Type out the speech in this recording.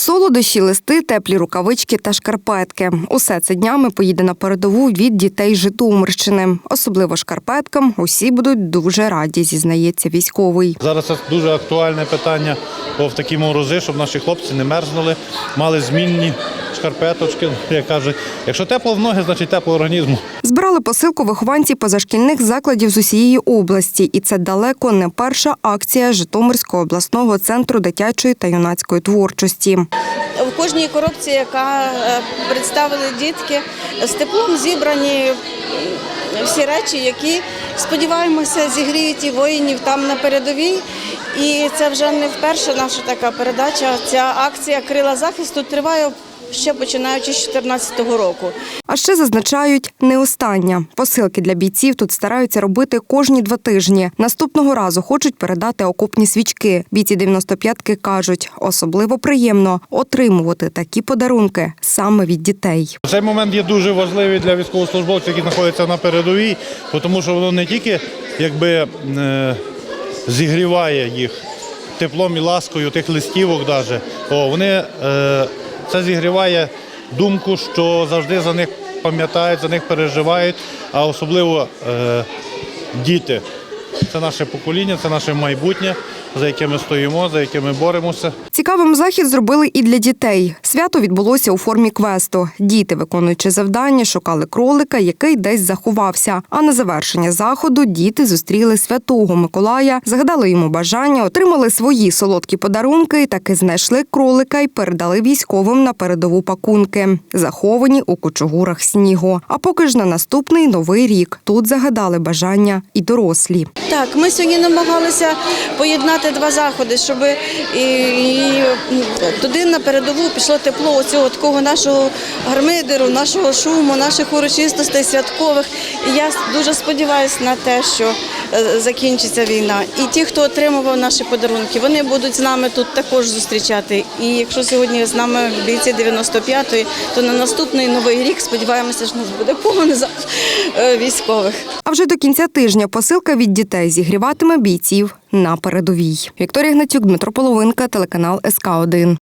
Солодощі, листи, теплі рукавички та шкарпетки. Усе це днями поїде на передову від дітей Житомирщини. Особливо шкарпеткам усі будуть дуже раді, зізнається військовий. Зараз це дуже актуальне питання, бо в такі морози, щоб наші хлопці не мерзнули, мали змінні шкарпеточки, як кажуть. Якщо тепло в ноги, значить тепло організму. Збирали посилку вихованці позашкільних закладів з усієї області, і це далеко не перша акція Житомирського обласного центру дитячої та юнацької творчості. В кожній коробці, яка е, представили дітки, з теплом зібрані всі речі, які сподіваємося зігріють і воїнів там на передовій. І це вже не вперше наша така передача. Ця акція Крила захисту триває ще починаючи з 2014 року. А ще зазначають не остання. Посилки для бійців тут стараються робити кожні два тижні. Наступного разу хочуть передати окопні свічки. Бійці 95-ки кажуть, особливо приємно отримувати такі подарунки саме від дітей. Цей момент є дуже важливий для військовослужбовців, які знаходяться на передовій, бо тому що воно не тільки якби е, зігріває їх теплом і ласкою тих листівок, даже. О, вони, е, це зігріває думку, що завжди за них пам'ятають, за них переживають, а особливо е, діти. Це наше покоління, це наше майбутнє, за яке ми стоїмо, за яке ми боремося. Цікавим захід зробили і для дітей. Свято відбулося у формі квесту. Діти, виконуючи завдання, шукали кролика, який десь заховався. А на завершення заходу діти зустріли святого Миколая, загадали йому бажання, отримали свої солодкі подарунки, таки знайшли кролика і передали військовим на передову пакунки, заховані у кучугурах снігу. А поки ж на наступний новий рік тут загадали бажання і дорослі. Так, ми сьогодні намагалися поєднати два заходи, щоб і, і туди на передову пішло тепло оцього такого нашого гармидеру, нашого шуму, наших урочистостей святкових. І я дуже сподіваюся на те, що закінчиться війна. І ті, хто отримував наші подарунки, вони будуть з нами тут також зустрічати. І якщо сьогодні з нами бійці 95-ї, то на наступний новий рік сподіваємося, що нас буде повен зал е, військових. А вже до кінця тижня посилка від дітей зігріватиме бійців на передовій. Вікторія Гнатюк, Дмитро Половинка, телеканал СК 1